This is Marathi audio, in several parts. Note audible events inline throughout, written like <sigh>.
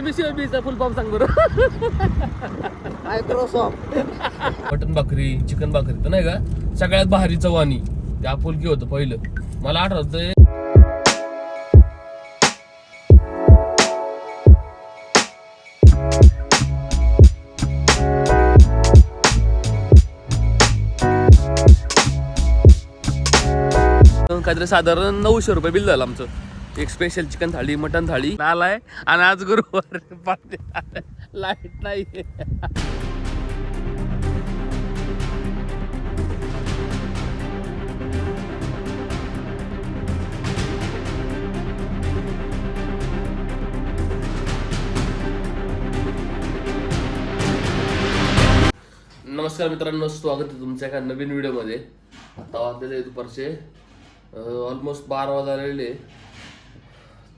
बीचा फुल फॉर्म सांग बरं मायक्रोसॉफ्ट मटन भाकरी चिकन भाकरी तर नाही का? सगळ्यात भारी चवानी ते आपुलकी होतं पहिलं. मला आठवतंय काहीतरी साधारण नऊशे रुपये बिल झालं आमचं. एक special chicken thali mutton thali. आलाय आहे. आणि आज गुरुवार. लाइट नाही नमस्कार मित्रांनो स्वागत आहे तुमच्या एका नवीन व्हिडिओमध्ये आता वाजलेले दुपारचे ऑलमोस्ट बारा वाजलेले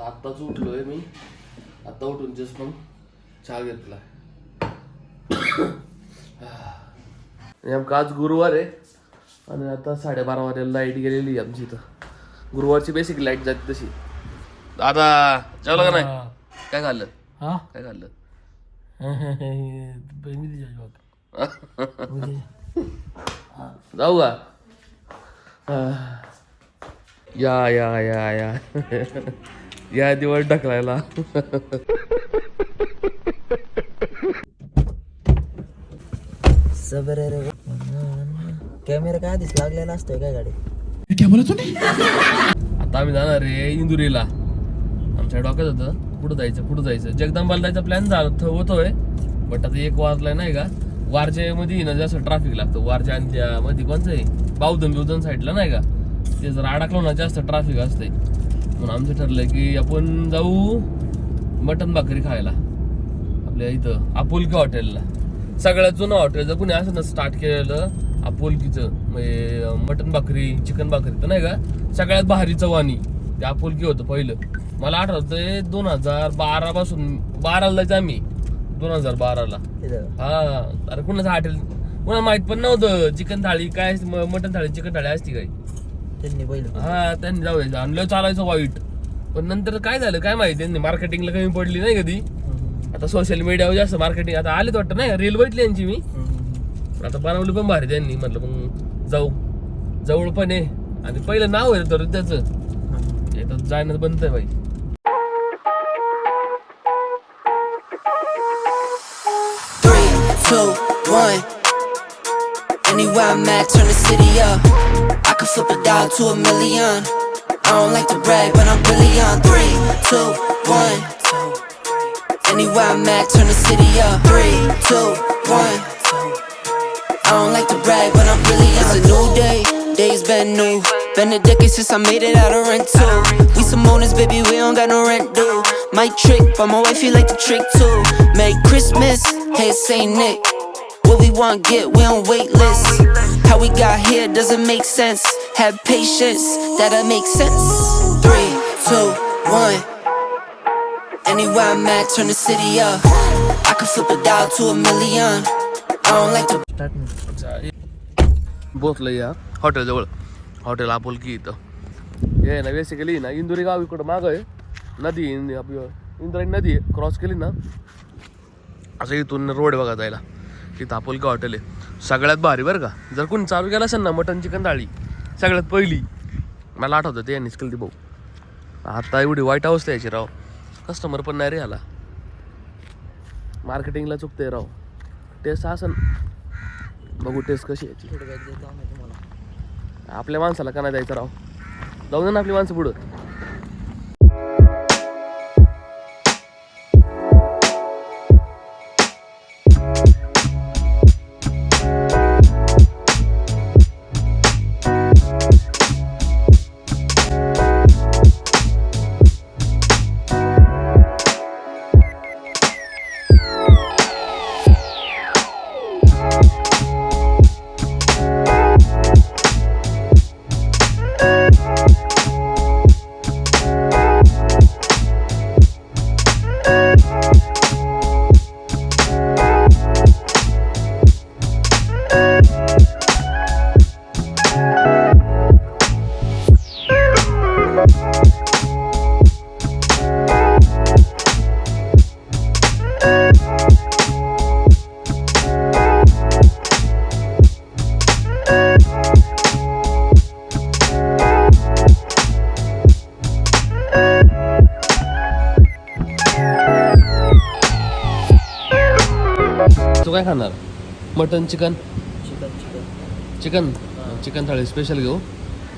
तर आत्ताच उठलो आहे मी. आत्ता उठून जस्ट मग चहा घेतला नेमकं आज गुरुवार आहे. आणि आता साडेबारा वाजेला लाइट गेलेली आहे आमची इथं. गुरुवारची बेसिक लाइट जाते तशी. दादा जेवलं का नाही? काय खाल्लं? हा? काय खाल्लं? जाऊ का? या या या या. या दिवस ढकलायला. सबरे रे कॅमेरा काय आधीच लागलेला असतोय काय गाडी? आता आम्ही जाणार रे इंदुरीला. आमच्या डोक्यात होतं कुठं जायचं कुठं जायचं? जगदंबाला जायचा प्लॅन झाला होतोय बट आता एक वाजलाय नाही का? वारच्या मध्ये ना जास्त ट्रॅफिक लागतं. वारच्या आणि त्या मध्ये कोणचं आहे? बावधन बिवधन साईडला नाही का? ते जर अडकलो ना जास्त ट्रॅफिक असतंय. म्हणून आमचं ठरलंय की आपण जाऊ मटन भाकरी खायला. आपल्या इथं आपुलकी हॉटेलला. सगळ्यात जुनं हॉटेल जर कुणी असं ना स्टार्ट केलेलं आपुलकीचं म्हणजे मटन भाकरी चिकन भाकरी तर नाही का? सगळ्यात भारी चवानी ते आपुलकी होतं पहिलं. मला आठवतंय दोन हजार बारा पासून बाराला जायचं आम्ही. दोन हजार बाराला. हा. अरे कुणाचं हॉटेल? कुणाला माहीत पण नव्हतं. चिकन थाळी काय मटन थाळी चिकन थाळी असती काय? त्यांनी पहिलं हा त्यांनी जाऊ द्यायचं. आणि लय चालायचं वाईट. पण नंतर काय झालं काय माहिती त्यांनी? मार्केटिंगला कमी पडली नाही कधी. आता सोशल मीडियावर जास्त मार्केटिंग आता आलेत वाटतं नाही रील बघितली यांची मी. पण आता बनवली पण भारी त्यांनी. म्हटलं मग जाऊ. जवळ पण आहे. आणि पहिलं नाव आहे तर त्याचं. येतात जायनं बनतंय बाई. Three, two, one. Anywhere I'm at, turn the city up. Flip a dollar to a million. I don't like to brag, but I'm really on. Three, two, one. Anywhere I'm at, turn the city up. Three, two, one. I don't like to brag, but I'm really on. It's a new day, days been new. Been a decade since I made it out of rental. We some owners, baby, we don't got no rent due. Might trick, but my wife, you like the trick too. Merry Christmas, hey Saint Nick. What we want, get, we on wait list. How we got here doesn't make sense. Have patience, that'll make sense. Three, two, one. Anywhere I'm at, turn the city up. I could flip a dollar to a million. I don't like to start पोचलं या हॉटेल जवळ हॉटेल आपुलकी इथं हे आहे ना बेसिकली ना इंदुरी गाव इकडं मागं आहे नदी आहे, इंद- आपली इंद्रायणी नदी आहे क्रॉस केली ना असं इथून रोड बघा जायला इथं आपुलकी हॉटेल आहे. सगळ्यात भारी बरं का. जर कोणी चालू केलं असेल ना मटन चिकन थाळी सगळ्यात पहिली मला आठवतं ते यांनीच केली ती भाऊ. आता एवढी वाईट अवस्था यायची राव. कस्टमर पण नाही रे आला मार्केटिंगला चुकते राव. टेस्ट असन. बघू टेस्ट कशी याची. आपल्या माणसाला का नाही द्यायचं राव? जाऊ दे ना आपली माणसं पुढं. तू काय खाणार? Mutton chicken? Chicken chicken. Chicken? Chicken thali special घेऊ.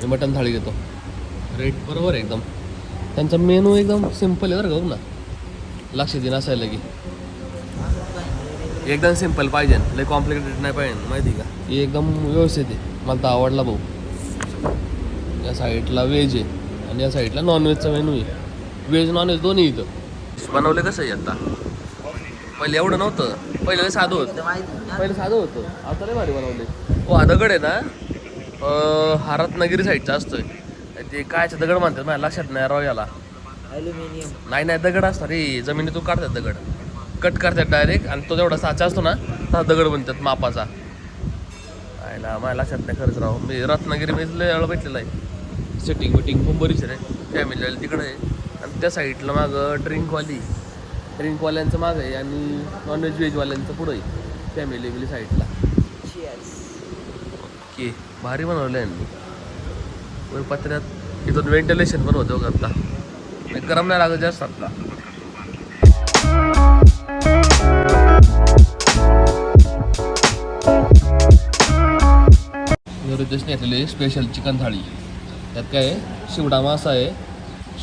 मी मटन थाळी घेतो. रेट बरोबर आहे एकदम. त्यांचा मेनू एकदम सिंपल आहे बरं का बघ ना. लक्ष देणं असायला की. एकदम सिंपल पाहिजे. लय कॉम्प्लिकेटेड नाही पाहिजे माहिती का? ही एकदम व्यवस्थित आहे. मला तर आवडला भाऊ. या साईडला व्हेज आहे. आणि या साईडला नॉनव्हेजचा मेनू आहे. व्हेज नॉनव्हेज दोन्ही इथं. बनवलं कसं आहे आता? पहिले एवढं नव्हतं. पहिले लय साधं होतं. पहिले साधं होतं. आता लय भारी बनवले हो हा दगड आहे ना? हा रत्नागिरी साईडचा असतोय. ते कायचा दगड म्हणतात माझ्या लक्षात नाही राव याला. नाही नाही दगड असतात रे जमिनीतून काढतात दगड. कट करतात डायरेक्ट आणि तो जेवढा साचा असतो ना तसा दगड बनतात मापाचा. आयला माझ्या लक्षात नाही खरंच राव. मी रत्नागिरी मी लय वेळा भेटलेला आहे. सिटिंग विटिंग पण बरीच रे. फॅमिली तिकडे आहे. आणि त्या साईडला मागं ड्रिंकवाली. ड्रिंकवाल्यांचं मागं आहे आणि नॉनव्हेज व्हेजवाल्यांचं पुढं आहे. फॅमिली बिली साईडला की भारी बनवलं आहे यांनी. वर पत्र्यात. इथून व्हेंटिलेशन पण होतं म्हणजे गरम नाही लागत जास्त आपला. घेतलेली स्पेशल चिकन थाळी. त्यात काय आहे? शिवडा मासा आहे.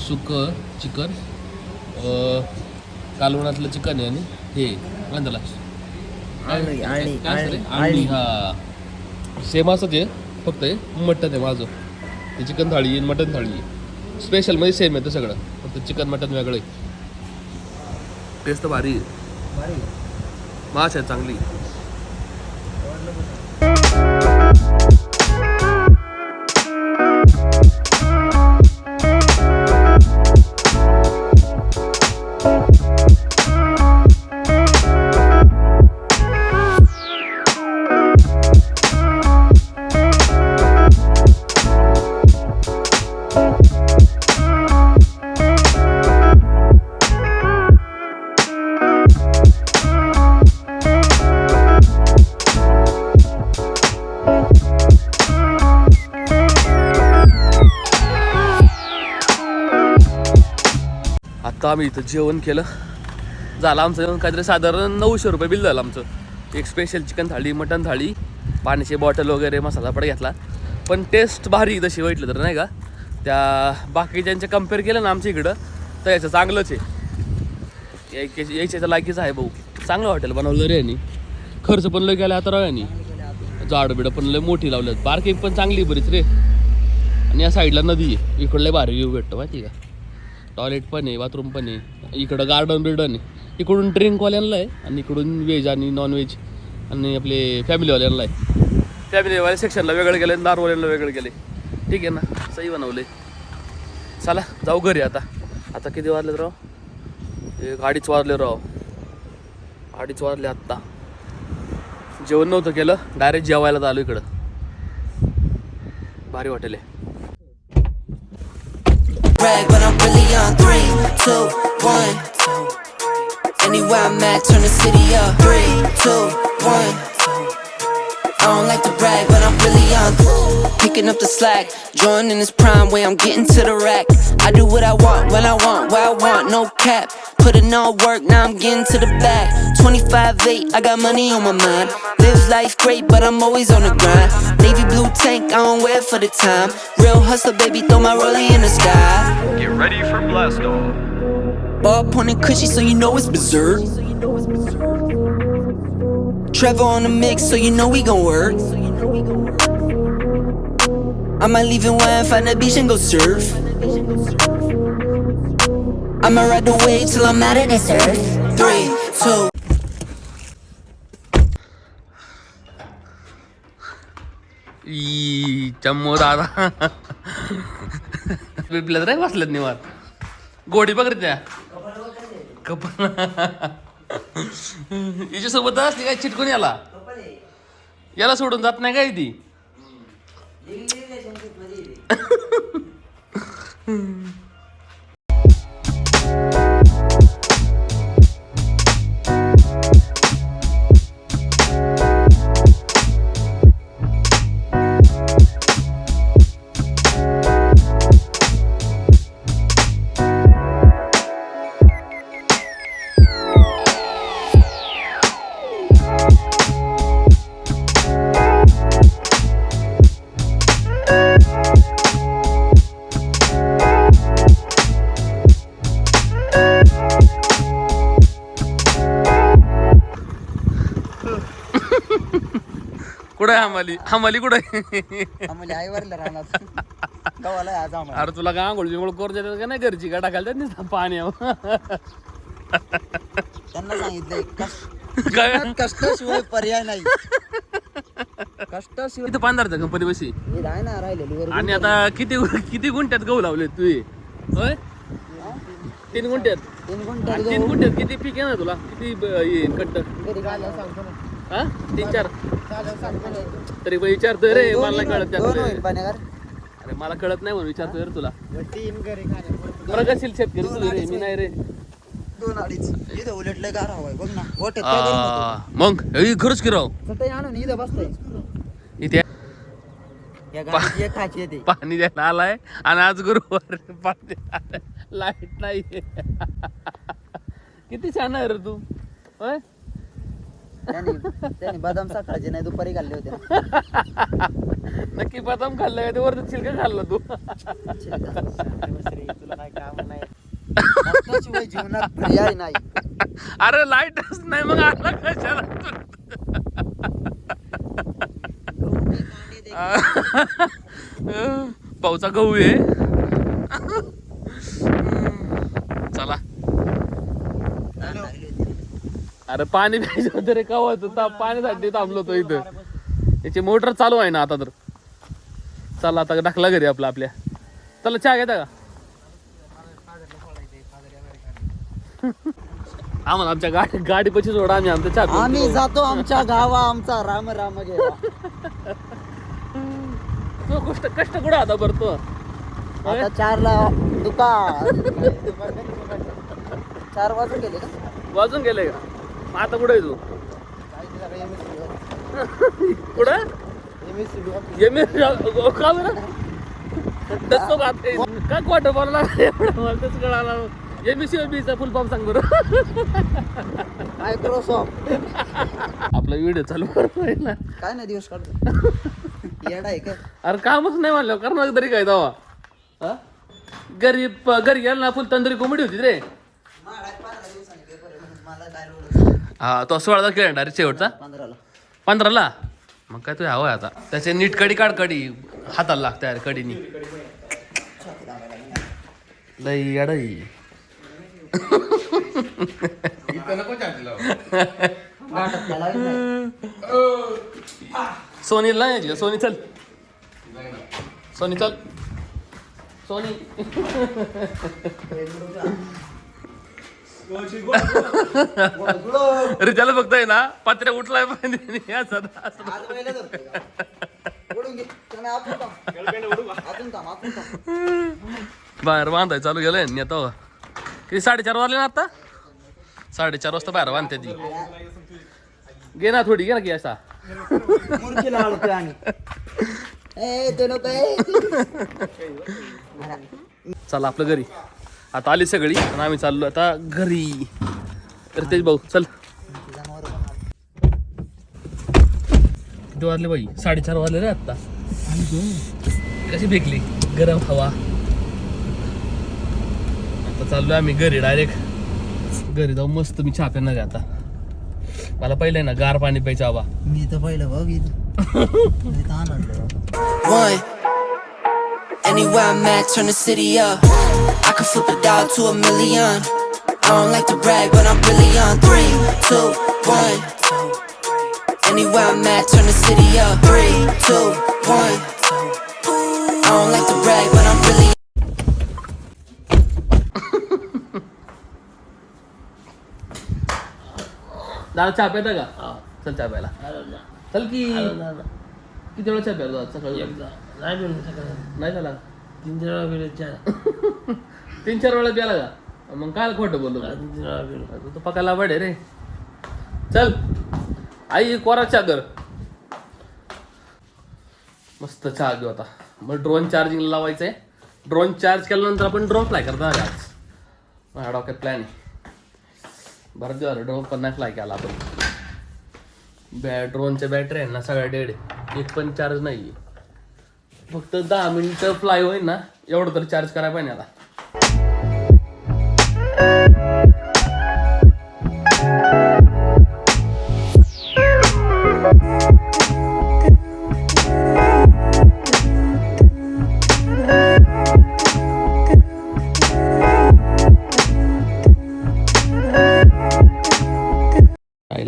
सुकं चिकन. कालवणातलं चिकन आहे आणि हे काय त्याला आळणी आळणी. हा सेम असंच आहे. फक्त हे मटन आहे माझं. ते चिकन थाळी आहे मटन थाळी. आहे स्पेशलमध्ये सेम आहे ते सगळं. फक्त चिकन मटन वेगळं आहे. टेस्ट भारी आहे. मास आहे चांगली. आम्ही इथं जेवण केलं. झालं आमचं जेवण. काहीतरी साधारण नऊशे रुपये बिल झालं आमचं. एक special chicken thali mutton thali पाण्याची बॉटल वगैरे मसाला पडा घेतला. पण टेस्ट भारी तशी वाटलं तर नाही का? त्या बाकीच्यांच्या कंपेअर केलं ना आमच्या इकडं तर याचं चांगलंच आहे. यायच्या लायकीच आहे भाऊ. चांगलं हॉटेल बनवलं रे यांनी. खर्च पण लय गेला आता रव्यानी यांनी. झाडं बिडं पण लय मोठी लावल्यात. पार्किंग पण चांगली बरीच रे. आणि या साईडला नदी आहे. इकडलं भारी व्ह्यू भेटतो माहिती आहे का? टॉयलेट पण आहे बाथरूम पण आहे इकडं गार्डन बिर्डन आहे. इकडून ड्रिंकवाल्यांना आहे आणि इकडून व्हेज आणि नॉन व्हेज आणि आपले फॅमिलीवाल्यांना आहे. फॅमिलीवाल्या सेक्शनला वेगळं गेले दारवाल्यांना वेगळं गेले. ठीक आहे ना? सही बनवले चला जाऊ घरी आता. आता किती वाजले राव? एक अडीच वाजले राव. अडीच वाजले आत्ता. जेवण नव्हतं केलं डायरेक्ट जेवायला आलो इकडं. भारी हॉटेल आहे. On three, two, one. Anywhere I'm at, turn the city up. Three, two, one. I don't like to brag, but I'm really on. Picking up the slack, joining this prime way I'm getting to the rack. I do what I want, when I want, where I want, no cap. Put in all work, now I'm getting to the back. 25 8, I got money on my mind. Live life great, but I'm always on the grind. Navy blue tank, I don't wear for the time. Real hustler, baby, throw my rollie in the sky. Get ready for blast off. Ball pointing cushy, so you know it's berserk. Trevor on the mix, so you know we gon' work. I might leave and wine, find a beach and go surf. I'ma ride the wave till I'm out of this earth. Three, two, ई चम्मो दादा बिपल्यात नाही बसल्यात निवार गोडी बघ त्या. कपल हिच्यासोबत असते काय चिटकून याला? याला सोडून जात नाही काय ती? कुठं आहे हमाली हमाली कुठं आहे? आम्हाला आई वरला राहणार गावाला आज आम्हाला. अरे तुला काय आंघोळ बिंघोळ करून देतात का नाही घरची? गाडा घालतात नाही पाणी त्यांना सांगितलंय कष्ट काय? कष्टाशिवाय पर्याय नाही. कष्टाशिवाय इथं पांढरचा कंपनी बशी ना राहिलेली आणि आता किती किती गुंठ्यात गहू लावले तू? होय? तीन गुंठ्यात? तीन गुंठे आणि तीन गुंठ्यात किती पीक आहे ना तुला? किती कट्ट? सांगतो ना. हा? तीन चार. तरी पण विचारतोय रे मला कळत अरे मला कळत नाही म्हणून विचारतोय रे तुला. प्रगतशील शेतकरी तुझं रे मी नाही रे. दोन अडीच. इथं उलटलं गार हवाय बघ ना. मग हे खरंच की राव? चटई आणून इथं बसतंय. पाणी द्यायला आलाय आणि आज गुरुवार पाणी लाइट नाही किती छान आहे रे तू. होय? त्यांनी त्यांनी बदाम सकाळचे नाही दुपारी खाल्ले होते. नक्की बदाम खाल्लं का ते वरती चिलका खाल्ला तू. तुला काय काम नाही. कष्टाशिवाय जीवनात पर्याय नाही. अरे लाईटच नाही मग आला कशाला तू? पावचा गहू आहे चला अरे पाणी प्यायचं होतं रे कवाचं पाण्यासाठी थांबलो तो इथं. याची मोटर चालू आहे ना आता तर. चला आता टाकला घरी आपला आपल्या. चला चहा घेता का? आम्हाला आमच्या गाडी गाडी पशी सोडा आम्ही आमच्या चहा आम्ही. जातो आमच्या गावा आमचा राम राम तो कष्ट कष्ट कुठं आता बरं तो आता चारला दुकान. चार वाजून गेले. का वाजून गेले का? आता कुठे आहे तू? कुठं? ये मी का बरं? का आता? का क्वार्टर बोलला एवढं मला तेच कळाला. एम सी बीचा फुल फॉर्म सांग बरं. मायक्रोसॉफ्ट आपला व्हिडिओ चालू करतोय ना काय नाही दिवस काढतो. येडा आहे काय अरे कामच नाही म्हणलं करणार तरी काय दावा प- घरी गेला ना फुल तंदुरी कोंबडी होती रे मला काय लोड हा तो सोळाचा खेळ डायरेक्ट शेवटचा? पंधराला. पंधराला? मग काय तू हवं आता त्याचे नीट कडी काढ कडी. हाताला लागते अरे कडीनी. लई अडई. सोनी नाही यायची का? सोनी चल. सोनी चल. सोनी. अरे त्याला फक्त आहे ना पत्र्या उठलाय असं. बाहेर बांधाय चालू गेलंय बघा. किती साडेचार वाजले ना आता? साडेचार वाजता बाहेर बांधते ती. घे ना थोडी घे ना की असा. चला आपलं घरी. आता आली सगळी. आणि आम्ही चाललो आता घरी. तर तेच भाऊ चल. किती वाजले बाई साडेचार वाजले रे आत्ता. कशी फेकली गरम हवा. आता चाललोय आम्ही घरी डायरेक्ट घरी जाऊन मस्त मी पिणार आहे आता. मला पहिलं आहे ना गार पाणी प्यायचं हवा. मी तर पहिलं बघ इथं मी तर आणलं One. Anywhere I'm at, turn the city up. I could flip a dollar to a million. I don't like to brag, but I'm really on three, two, one. Anywhere I'm at, turn the city up. Three, two, one. I don't like to brag, but I'm really दादा चहा प्यायचा का चल चहा प्यायला चल की किती वेळा चहा प्यायला आज सकाळी नाही झाला तीन चार वेळा चहा <laughs> तीन चार वेळा प्याला का? मग काय खोटं बोललो का? तीन चार वेळा तू तर पकायला आवड आहे रे. चल. आई कोरा चहा कर मस्त चहा घेऊ आता. मग ड्रोन चार्जिंग लावायचं आहे ड्रोन चार्ज केल्यानंतर आपण ड्रोन फ्लाय आहे आज माझ्या डोक्यात प्लॅन आहे. बरं दिवस ड्रोन पण नाही फ्लाय केला आपण. बॅ ड्रोनच्या बॅटरी आहे ना सगळ्या डेड आहे. एक पण चार्ज नाही फक्त दहा मिनिटं फ्लाय होईल ना एवढं तर चार्ज करायला पाहिजे आता.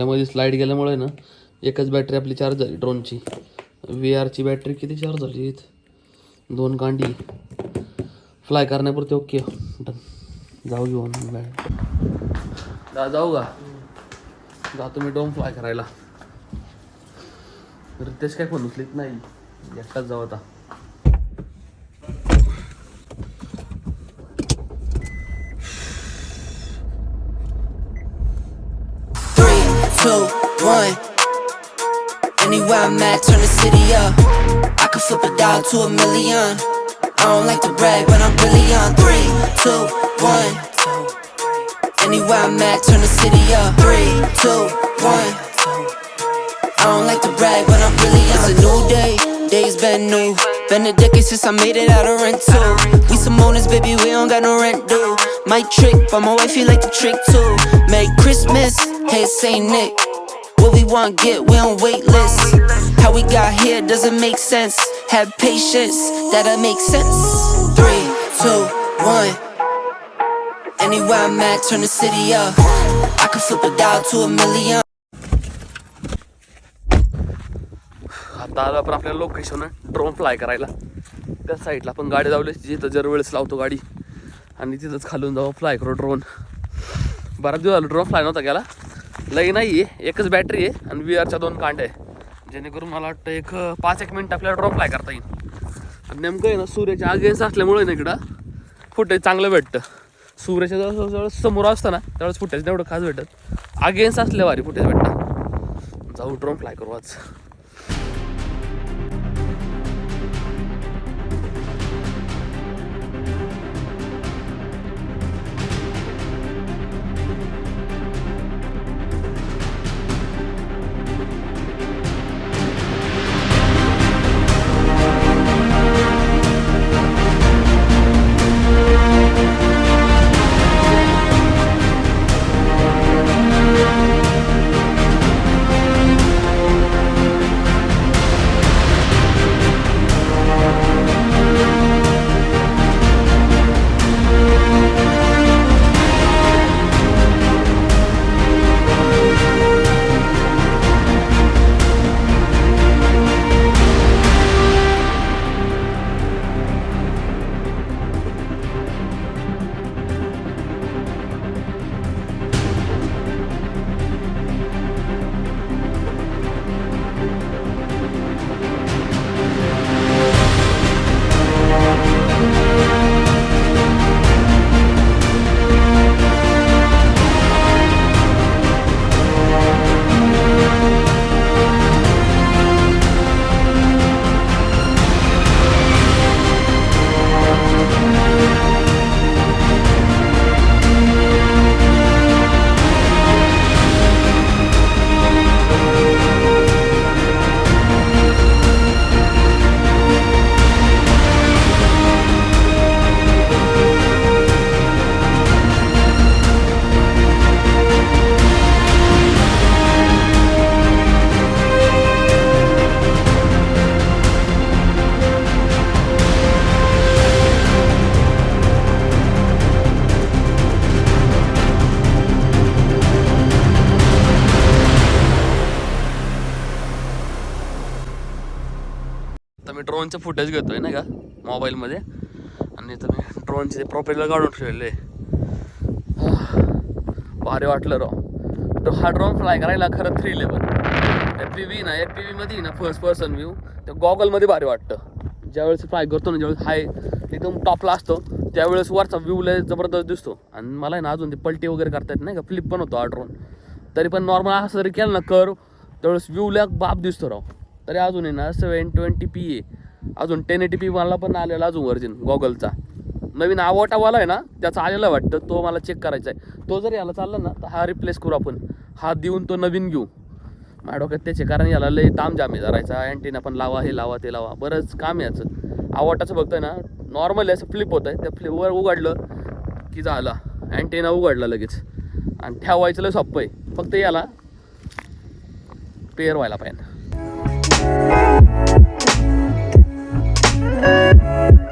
आईला स्लाईड गेल्यामुळे ना एकच बॅटरी आपली चार्ज झाली ड्रोनची व्ही आरची बॅटरी किती चार्ज झाली दोन कांडी फ्लाय करण्यापुरते ओके डन जाऊ घेऊन दा जाऊ का? जातो मी ड्रोन फ्लाय करायला. रितेश काय फोन उचलीत नाही. एकटाच जाऊ आता. Two, one. Anywhere I'm at, turn the city up. I could flip a dollar to a million. I don't like to brag, but I'm really on. Three, two, one. Anywhere I'm at, turn the city up. Three, two, one. I don't like to brag, but I'm really on. It's a new day, days been new. Been a decade since I made it out of rental. We some owners, baby, we don't got no rent due. My trick, but my wife, you like the trick too. Merry Christmas, hey, Saint Nick. What we want, get, we on wait list. How we got here doesn't make sense. Have patience, that'll make sense. Three, two, one. Anywhere I'm at, turn the city up. I could flip a dollar to a million. आता आलं आपण आपल्याला लोकेशन ड्रोन फ्लाय करायला. त्या साईडला आपण गाडी लावली जिथं जर वेळेस लावतो गाडी. आणि तिथंच खालून जाऊ फ्लाय करू ड्रोन बराच दिवस झालं ड्रोन फ्लाय नव्हता गेला लई नाही आहे एकच बॅटरी आहे आणि वी आरच्या दोन कांड्या आहे जेणेकरून मला वाटतं एक पाच एक मिनिट आपल्याला ड्रोन फ्लाय करता येईल. आणि नेमकं आहे ना सूर्याच्या अगेन्स्ट असल्यामुळे ना इकडं फुटेज चांगलं भेटतं. सूर्याच्या जवळ जवळ समोर असतं ना त्यावेळेस फुटेज तेवढं खास भेटत. अगेन्स्ट असल्या भारी फुटेज भेटतं. जाऊ ड्रोन फ्लाय करू आज. आता मी ड्रोनचं फुटेज घेतोय नाही का मोबाईलमध्ये आणि इथं मी ड्रोनचे प्रोपेलर काढून ठेवलेले भारी वाटलं राव. तो हा ड्रोन फ्लाय करायला खरं three level F P V ना एफ पी व्हीमध्ये ना फर्स्ट पर्सन व्ह्यू त्या गॉगलमध्ये भारी वाटतं. ज्यावेळेस फ्लाय करतो ना ज्यावेळेस हाय एकदम टॉपला असतो त्यावेळेस वरचा व्ह्यू लय जबरदस्त दिसतो. आणि मला आहे ना अजून ते पलटी वगैरे करता येत नाही का फ्लिप पण होतो हा ड्रोन तरी पण नॉर्मल असं जरी केलं ना कर त्यावेळेस व्ह्यूला बाप दिसतो राव. तरी अजून आहे ना सेवन ट्वेंटी पी आहे अजून टेन एटी पी मला पण आलेला अजून वर्जिन गॉगलचा नवीन आवटावाला आहे ना त्याचा आलेला वाटतं तो मला चेक करायचा आहे. तो जर याला चालला ना तर हा रिप्लेस करू आपण. हा देऊन तो नवीन घेऊ. माझ्या डोक्यात त्याचे कारण याला लय ताम जामे जरायचा. अँटीना पण लावा हे लावा ते लावा. बरंच काम याचं. आवटाचं बघतोय ना नॉर्मली असं फ्लिप होत आहे त्या फ्लिपवर उघडलं की झालं. अँटीना उघडला लगेच. आणि ठेवायचं लय सोपं आहे. फक्त याला पेअर व्हायला पाहिजे. Thank